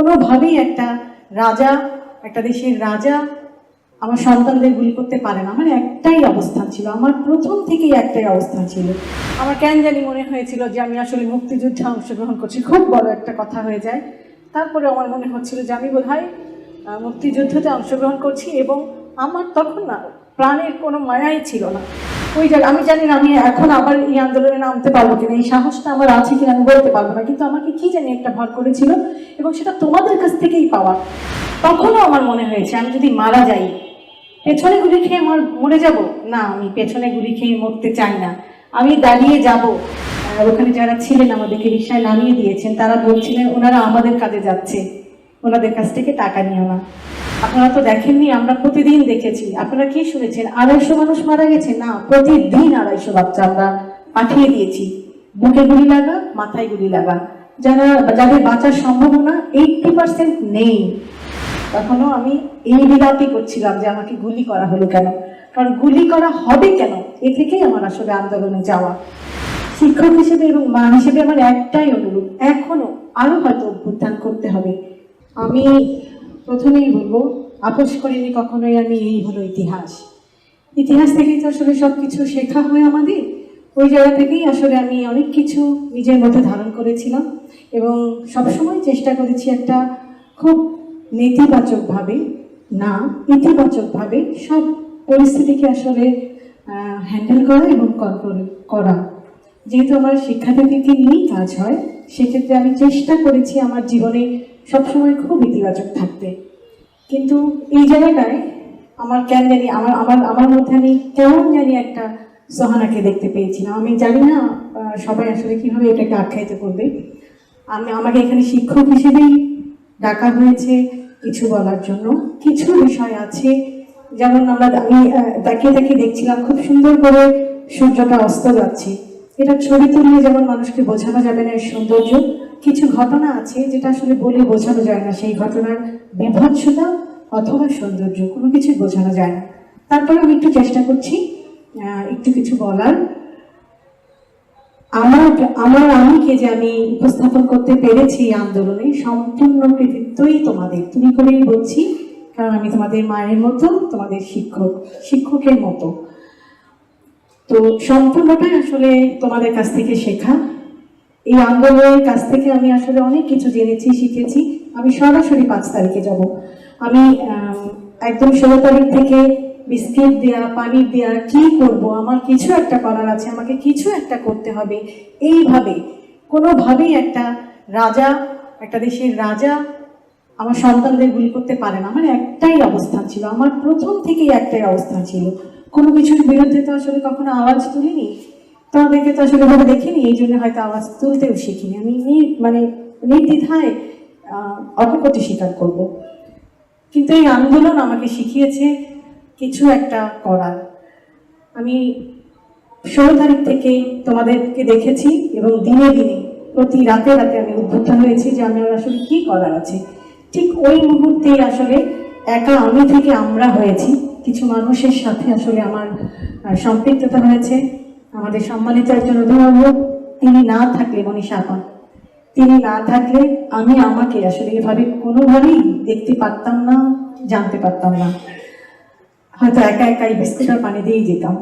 কোনোভাবেই একটা রাজা একটা দেশের রাজা আমার সন্তানদের গুলি করতে পারে না। আমার একটাই অবস্থান ছিল। আমার প্রথম থেকেই একটাই অবস্থান ছিল। আমার কেন জানি মনে হয়েছিল যে আমি আসলে মুক্তিযুদ্ধে অংশগ্রহণ করছি। খুব বড় একটা কথা হয়ে যায়। তারপরে আমার মনে হচ্ছিল যে আমি বোধহয় আহ, মুক্তিযুদ্ধতে অংশগ্রহণ করছি এবং আমার তখন না প্রাণের কোনো মায়াই ছিল না। ওই জায়গা আমি জানি না, আমি এখন আবার এই আন্দোলনে নামতে পারব কিনা, এই সাহসটা আমার আছে কিনা আমি বলতে পারব না, কিন্তু আমাকে কি জানি একটা ভর করেছিল এবং সেটা তোমাদের কাছ থেকেই পাওয়া। তখনও আমার মনে হয়েছে, আমি যদি মারা যাই, পেছনে গুলি খেয়ে আমার মরে যাব? না, আমি পেছনে গুলি খেয়ে মরতে চাই না। আমি দাঁড়িয়ে যাব। ওখানে যারা ছিলেন আমাদেরকে রিক্সায় নামিয়ে দিয়েছেন, তারা বলছিলেন, ওনারা আমাদের কাজে যাচ্ছে। ওনাদের কাছ থেকে টাকা নিও না। আপনারা তো দেখেননি, আমরা প্রতিদিন দেখেছি। আপনারা কি শুনেছেন? আড়াইশো মানুষ মারা গেছে? না, প্রতিদিন আড়াইশো বাচ্চা আমরা পাঠিয়ে দিয়েছি। বুকে গুলি লাগা, মাথায় গুলি লাগা। যারা, যাদের বাঁচার সম্ভাবনা এইটটি পার্সেন্ট নেই। তখনও আমি এই বিলাপই করছিলাম যে আমাকে গুলি করা হলো কেন? কারণ গুলি করা হবে কেন? এ থেকেই আমার আসলে আন্দোলনে যাওয়া। শিক্ষক হিসেবে এবং মা হিসেবে আমার একটাই অনুরোধ এখনও আরও হয়তো অভ্যুত্থান করতে হবে। আমি প্রথমেই বলব আপোষ করিনি কখনোই আমি, এই হলো ইতিহাস। ইতিহাস থেকেই তো আসলে সব কিছু শেখা হয় আমাদের। ওই জায়গা থেকেই আসলে আমি অনেক কিছু নিজের মধ্যে ধারণ করেছিলাম এবং সবসময় চেষ্টা করেছি একটা খুব নেতিবাচকভাবে, না, ইতিবাচকভাবে সব পরিস্থিতিকে আসলে হ্যান্ডেল করা এবং কন্ট্রোল করা। যেহেতু আমার শিক্ষার্থীদেরকে নিয়েই কাজ হয়, সেক্ষেত্রে আমি চেষ্টা করেছি আমার জীবনে সবসময় খুব ইতিবাচক থাকতে। কিন্তু এই জায়গাটায় আমার কেন জানি আমার আমার আমার মধ্যে আমি কেমন জানি একটা সোহানাকে দেখতে পেয়েছিলাম। আমি জানি না সবাই আসলে কীভাবে এটাকে আখ্যায়িত করবে। আমি আমাকে এখানে শিক্ষক হিসেবেই ডাকা হয়েছে কিছু বলার জন্য। কিছু বিষয় আছে যেমন আমরা আমি আহ, তাকিয়ে তাকিয়ে দেখছিলাম খুব সুন্দর করে সূর্যটা অস্ত যাচ্ছে। এটা ছবি তুললে যেমন মানুষকে বোঝানো যাবে না এর সৌন্দর্য। কিছু ঘটনা আছে যেটা আসলে বলে বোঝানো যায় না। সেই ঘটনার বিভৎসতা অথবা সৌন্দর্য, কোনো কিছুই বোঝানো যায় না। তারপরে আমি একটু চেষ্টা করছি একটু কিছু বলার। আমার আমার আমিকে যে আমি উপস্থাপন করতে পেরেছি এই আন্দোলনে, সম্পূর্ণ কৃতিত্বই তোমাদের। তুমি করেই বলছি, কারণ আমি তোমাদের মায়ের মতো, তোমাদের শিক্ষক, শিক্ষকের মতো। তো সম্পূর্ণটাই আসলে তোমাদের কাছ থেকে শেখা। এই আন্দোলনের কাছ থেকে আমি আসলে অনেক কিছু জেনেছি, শিখেছি। আমি সরাসরি পাঁচ তারিখে যাব। আমি একদম ষোলো তারিখ থেকে বিস্কিট দেয়া পানি দেয়া, কি করব? আমার কিছু একটা করার আছে, আমাকে কিছু একটা করতে হবে। এইভাবে, কোনোভাবেই একটা রাজা, একটা দেশের রাজা আমার সন্তানদের গুলি করতে পারে না। আমার একটাই অবস্থান ছিল, আমার প্রথম থেকেই একটাই অবস্থান ছিল। কোনো কিছুর বিরুদ্ধে তো আসলে কখনো আওয়াজ তুলিনি, তোমাদেরকে তো আসলে ভাবে দেখিনি, এই জন্য হয়তো আওয়াজ তুলতেও শিখিনি। আমি মানে নির্দ্বিধায় অপকতি স্বীকার করব। কিন্তু এই আন্দোলন আমাকে শিখিয়েছে কিছু একটা করার। আমি ষোলো তারিখ থেকে তোমাদেরকে দেখেছি এবং দিনে দিনে প্রতি রাতে রাতে আমি উদ্বুদ্ধ হয়েছি যে আমার আসলে কি করার আছে। ঠিক ওই মুহূর্তেই আসলে একা আমি থেকে আমরা হয়েছি। কিছু মানুষের সাথে আসলে আমার সম্পৃক্ততা হয়েছে। আমাদের সম্মানিত একজন অভিভাবক, তিনি না থাকলে মনীষা আপন তিনি না থাকলে আমি আমাকে আসলে এভাবে কোনোভাবেই দেখতে পারতাম না, জানতে পারতাম না। হয়তো একা একাই বিস্কুট আর পানি দিয়েই যেতাম।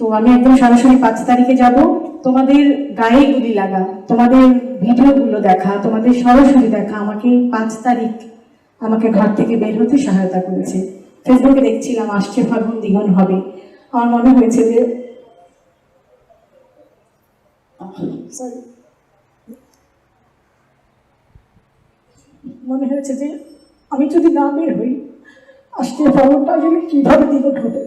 তো আমি একদম সরাসরি পাঁচ তারিখে যাব। তোমাদের গায়ে গুলি লাগা, তোমাদের ভিডিওগুলো দেখা, তোমাদের সরাসরি দেখা আমাকে পাঁচ তারিখ আমাকে ঘর থেকে বের হতে সহায়তা করেছে। ফেসবুকে দেখছিলাম, আসছে ফাগুন, দ্বিগুণ হবে। আমার মনে হয়েছে যে সরি মনে হয়েছে যে আমি যদি না বের হই আজকে ফাগুনটা আসলে কীভাবে দ্বিগুণ হবে?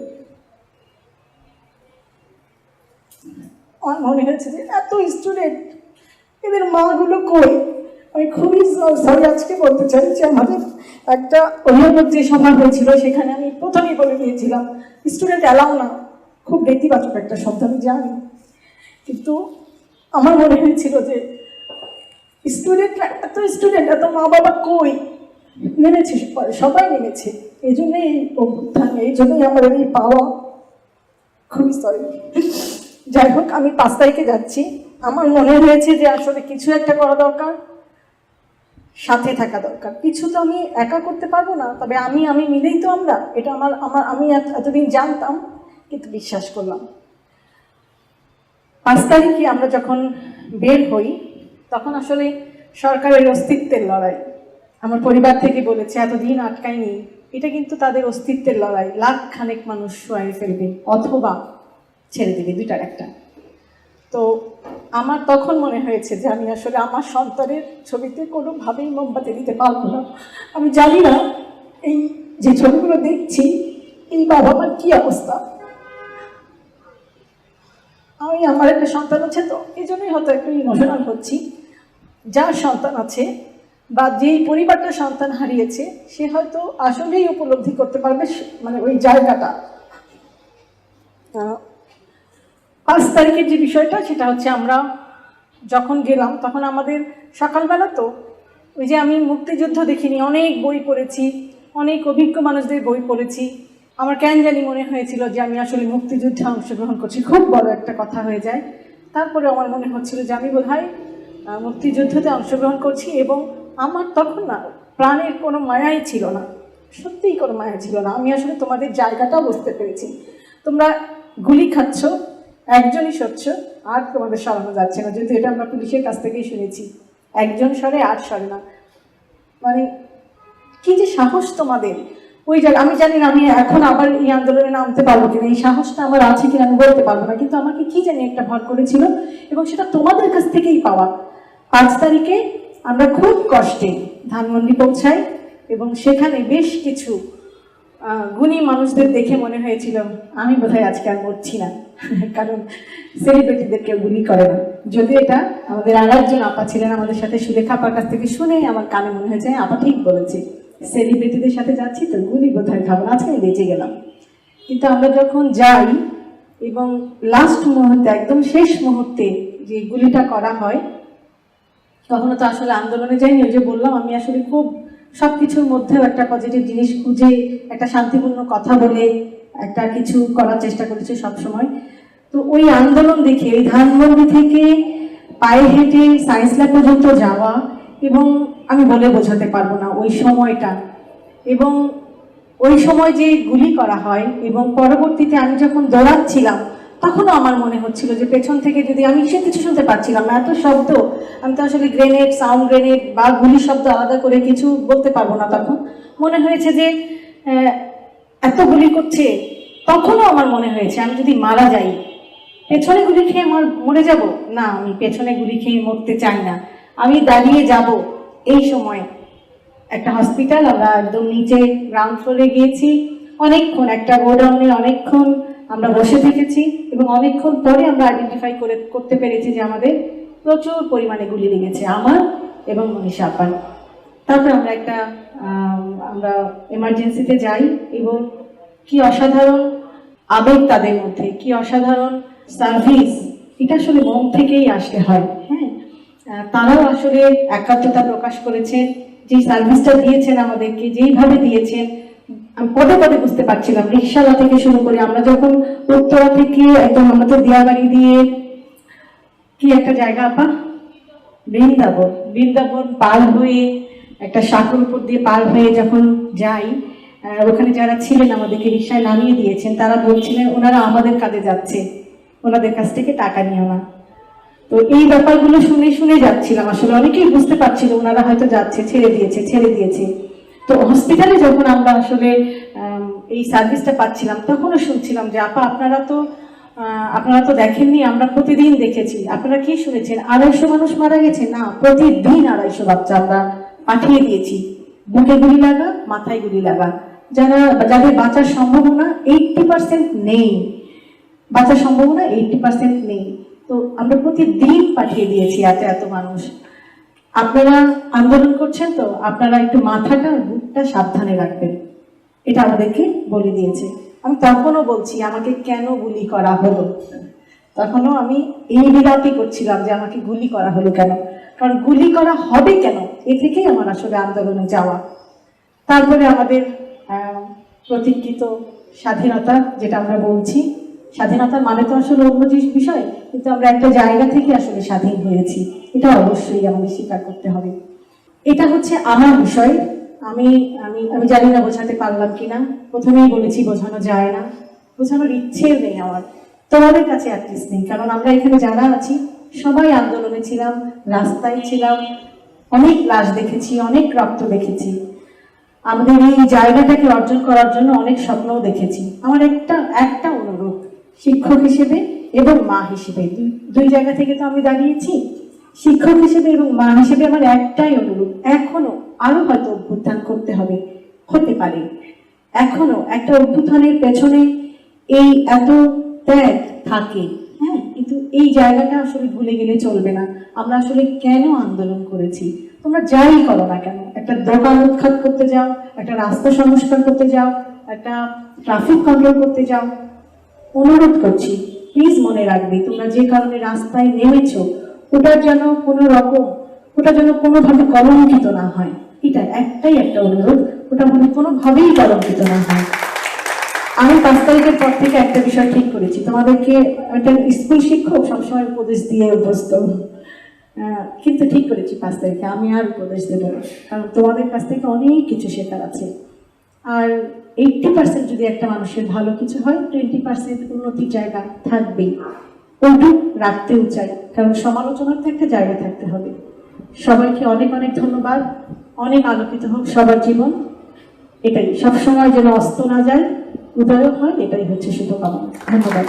আমার মনে হয়েছে যে এত স্টুডেন্ট এদের মাগুলো কই? আমি খুবই সরি আজকে বলতে চাই যে আমাদের একটা অভিভাবক যে সভা হয়েছিল, সেখানে আমি প্রথমেই বলে দিয়েছিলাম স্টুডেন্ট অ্যালাউ না, খুব নেতিবাচক একটা শব্দ, আমি জানি। কিন্তু আমার মনে হয়েছিল যে স্টুডেন্টরা এত স্টুডেন্ট এত মা বাবা কই? নেমেছে, সবাই নেমেছে। এই জন্যই এই অভ্যুত্থান, এই জন্যই আমাদের এই পাওয়া। খুবই সরি যাই হোক, আমি পাঁচ তারিখে যাচ্ছি। আমার মনে হয়েছে যে আসলে কিছু একটা করা দরকার, সাথে থাকা দরকার। কিছু তো আমি একা করতে পারব না, তবে আমি আমি মিলেই তো আমরা। এটা আমার আমার, আমি এতদিন জানতাম, কিন্তু বিশ্বাস করলাম। পাঁচ তারিখে আমরা যখন বের হই তখন আসলে সরকারের অস্তিত্বের লড়াই। আমার পরিবার থেকে বলেছে, এতদিন আটকায়নি। এটা কিন্তু তাদের অস্তিত্বের লড়াই। লাখ খানেক মানুষ শোয়াই ফেলবে, অথবা ছেড়ে দেবে দুইটার একটা। তো আমার তখন মনে হয়েছে যে আমি আসলে আমার সন্তানের ছবিতে কোনোভাবেই মোমবাতি দিতে পারব না। আমি জানি না এই যে ছবিগুলো দেখছি, এই বাবা মার কি অবস্থা? আমি, আমার একটা সন্তান আছে তো এই জন্যই হয়তো একটু ইমোশনাল হচ্ছি। যার সন্তান আছে বা যেই পরিবারটা সন্তান হারিয়েছে সে হয়তো আসলেই উপলব্ধি করতে পারবে মানে ওই জায়গাটা। পাঁচ তারিখের যে বিষয়টা সেটা হচ্ছে আমরা যখন গেলাম তখন আমাদের সকালবেলা তো ওই যে আমি মুক্তিযুদ্ধ দেখিনি অনেক বই পড়েছি অনেক অভিজ্ঞ মানুষদের বই পড়েছি। আমার কেন জানি মনে হয়েছিল যে আমি আসলে মুক্তিযুদ্ধে অংশগ্রহণ করছি। খুব বড় একটা কথা হয়ে যায়। তারপরে আমার মনে হচ্ছিল যে আমি আহ, মুক্তিযুদ্ধতে অংশগ্রহণ করছি এবং আমার তখন না প্রাণের কোনো মায়াই ছিল না। সত্যিই কোনো মায়া ছিল না। আমি আসলে তোমাদের জায়গাটাও বুঝতে পেরেছি। তোমরা গুলি খাচ্ছ, একজনই সরছ, আর তোমাদের সরানো যাচ্ছে না। যেহেতু এটা আমরা পুলিশের কাছ থেকেই শুনেছি, একজন সরে আর সরে না। মানে কি যে সাহস তোমাদের? ওই জায়গা আমি জানি না আমি এখন আবার এই আন্দোলনে নামতে পারব কিনা, এই সাহসটা আমার আছে কিনা আমি বলতে পারব না। কিন্তু আমাকে কি জানি একটা ভর করেছিল এবং সেটা তোমাদের কাছ থেকেই পাওয়া। পাঁচ তারিখে আমরা খুব কষ্টে ধানমন্ডি পৌঁছাই এবং সেখানে বেশ কিছু গুণী মানুষদের দেখে মনে হয়েছিল আমি বোধহয় আজকে আর মরছি না। কারণ সেলিব্রিটিদের কেউ গুলি করে না। যদিও এটা আমাদের আর একজন আপা ছিলেন আমাদের সাথে সুলেখা আপার কাছ থেকে শুনে আমার কানে মনে হয়েছে "হ্যাঁ, আপা ঠিক বলেছে। সেলিব্রিটিদের সাথে যাচ্ছি তো গুলি বোধহয় খাব আজকে আমি বেঁচে গেলাম। কিন্তু আমরা যখন যাই এবং লাস্ট মুহূর্তে একদম শেষ মুহূর্তে যে গুলিটা করা হয় কখনো তো আসলে আন্দোলনে যাইনি, ওই যে বললাম, আমি আসলে খুব সব কিছুর মধ্যেও একটা পজিটিভ জিনিস খুঁজে, একটা শান্তিপূর্ণ কথা বলে, একটা কিছু করার চেষ্টা করেছি সব সময় তো ওই আন্দোলন দেখে, ওই ধানমন্ডি থেকে পায়ে হেঁটে সায়েন্স ল্যাব পর্যন্ত যাওয়া এবং আমি বলে বোঝাতে পারব না ওই সময়টা। এবং ওই সময় যে গুলি করা হয় এবং পরবর্তীতে আমি যখন দৌড়াচ্ছিলাম তখনও আমার মনে হচ্ছিল যে পেছন থেকে যদি আমি সে কিছু শুনতে পাচ্ছিলাম না, এত শব্দ, আমি তো আসলে গ্রেনেড সাউন্ড গ্রেনেড বা গুলি শব্দ আলাদা করে কিছু বলতে পারব না তখন। মনে হয়েছে যে এত গুলি করছে, তখনও আমার মনে হয়েছে, আমি যদি মারা যাই, পেছনে গুলি খেয়ে আমার মরে যাব? না, আমি পেছনে গুলি খেয়ে মরতে চাই না। আমি দাঁড়িয়ে যাব এই সময়। একটা হসপিটাল আমরা একদম নিচে গ্রাউন্ড ফ্লোরে গিয়েছি। অনেকক্ষণ, একটা গোডাউনে অনেকক্ষণ আমরা বসে থেকেছি এবং অনেকক্ষণ পরে আমরা আইডেন্টিফাই করে, করতে পেরেছি যে আমাদের প্রচুর পরিমাণে গুলি লেগেছে আমার এবং মনীষা আপার। তারপরে আমরা একটা আমরা এমার্জেন্সিতে যাই এবং কি অসাধারণ আবেগ তাদের মধ্যে, কি অসাধারণ সার্ভিস এটা আসলে মন থেকেই আসতে হয় হ্যাঁ? তারাও আসলে একাত্মতা প্রকাশ করেছেন যে সার্ভিসটা দিয়েছেন আমাদেরকে, যেইভাবে দিয়েছেন আমি পদে পদে বুঝতে পারছিলাম। রিক্সাওয়ালা থেকে শুরু করে আমরা যখন উত্তরা থেকে একদম আমাদের দিয়াবাড়ি দিয়ে কি একটা জায়গা আপা? বৃন্দাবন। বৃন্দাবন পার হয়ে একটা সাঁকোর উপর দিয়ে পার হয়ে যখন যাই ওখানে যারা ছিলেন আমাদেরকে রিক্সায় নামিয়ে দিয়েছেন, তারা বলছিলেন, ওনারা আমাদের কাজে যাচ্ছে। ওনাদের কাছ থেকে টাকা নিও না। তো এই ব্যাপারগুলো শুনে শুনে যাচ্ছিলাম। আসলে অনেকেই বুঝতে পারছিল, ওনারা হয়তো যাচ্ছে, ছেড়ে দিয়েছে ছেড়ে দিয়েছে। তো হসপিটালে যখন আমরা আসলে এই সার্ভিসটা পাচ্ছিলাম, তখনও শুনছিলাম যে, আপা, আপনারা তো আপনারা তো দেখেননি, আমরা প্রতিদিন দেখেছি। আপনারা কি শুনেছেন? আড়াইশো মানুষ মারা গেছে? না, প্রতিদিন আড়াইশো বাচ্চা আমরা পাঠিয়ে দিয়েছি। বুকে গুলি লাগা, মাথায় গুলি লাগা। যারা, যাদের বাঁচার সম্ভাবনা এইটটি পার্সেন্ট নেই। বাঁচার সম্ভাবনা এইটটি পার্সেন্ট নেই। তো আমরা প্রতিদিন পাঠিয়ে দিয়েছি, এত এত মানুষ। আপনারা আন্দোলন করছেন তো, আপনারা একটু মাথাটা বুকটা সাবধানে রাখবেন। এটা আমাদেরকে বলে দিয়েছে। আমি তখনও বলছি, আমাকে কেন গুলি করা হলো? তখনও আমি এই বিলাপই করছিলাম যে আমাকে গুলি করা হলো কেন? কারণ গুলি করা হবে কেন? এ থেকেই আমার আসলে আন্দোলনে যাওয়া। তারপরে আমাদের প্রতীক্ষিত স্বাধীনতা, যেটা আমরা বলছি স্বাধীনতার মানে তো আসলে অন্য বিষয়, কিন্তু আমরা একটা জায়গা থেকে আসলে স্বাধীন হয়েছি। এটা অবশ্যই আমাদের স্বীকার করতে হবে। এটা হচ্ছে আমার বিষয়। আমি আমি আমি জানি না বোঝাতে পারলাম কিনা। প্রথমেই বলেছি বোঝানো যায় না। বোঝানোর ইচ্ছেও নেই আমার। তোমাদের কাছে অ্যাটলিস্ট নেই, কারণ আমরা এখানে যারা আছি, সবাই আন্দোলনে ছিলাম, রাস্তায় ছিলাম, অনেক লাশ দেখেছি, অনেক রক্ত দেখেছি। আমাদের এই জায়গাটাকে অর্জন করার জন্য অনেক স্বপ্নও দেখেছি। আমার একটা একটা অনুরোধ, শিক্ষক হিসেবে এবং মা হিসেবে। দুই জায়গা থেকে তো আমি দাঁড়িয়েছি। শিক্ষক হিসেবে এবং মা হিসেবে আমার একটাই অনুরোধ, এখনও আরও হয়তো অভ্যুত্থান করতে হবে, হতে পারে। এখনও একটা অভ্যুত্থানের পেছনে এই এত ত্যাগ থাকে হ্যাঁ? কিন্তু এই জায়গাটা আসলে ভুলে গেলে চলবে না। আমরা আসলে কেন আন্দোলন করেছি? তোমরা যাই করো না কেন? একটা দোকান উৎখাত করতে যাও, একটা রাস্তা সংস্কার করতে যাও, একটা ট্রাফিক কন্ট্রোল করতে যাও। অনুরোধ করছি প্লিজ মনে রাখবে, তোমরা যে কারণে রাস্তায় নেমেছো ওটার যেন কোনো রকম, ওটা যেন কোনোভাবে কলঙ্কিত না হয়। এটা একটাই একটা অনুরোধ, ওটা মানে কোনোভাবেই কলঙ্কিত না হয়। আমি পাঁচ তারিখের পর থেকে একটা বিষয় ঠিক করেছি। তোমাদেরকে একটা স্কুল শিক্ষক সবসময় উপদেশ দিয়ে অভ্যস্ত। কিন্তু ঠিক করেছি পাঁচ তারিখে। আমি আর উপদেশ দেবো কারণ তোমাদের কাছ থেকে অনেক কিছু শেখার আছে। আর এইটটি পার্সেন্ট যদি একটা মানুষের ভালো কিছু হয় টোয়েন্টি পার্সেন্ট উন্নতির জায়গা থাকবেই। ওইটুক রাখতেও চাই। কারণ সমালোচনার তো একটা জায়গা থাকতে হবে। সবাইকে অনেক অনেক ধন্যবাদ। অনেক আলোকিত হোক সবার জীবন। এটাই। সবসময় যেন অস্ত না যায় উদয় হয়, এটাই হচ্ছে শুভকামনা ধন্যবাদ।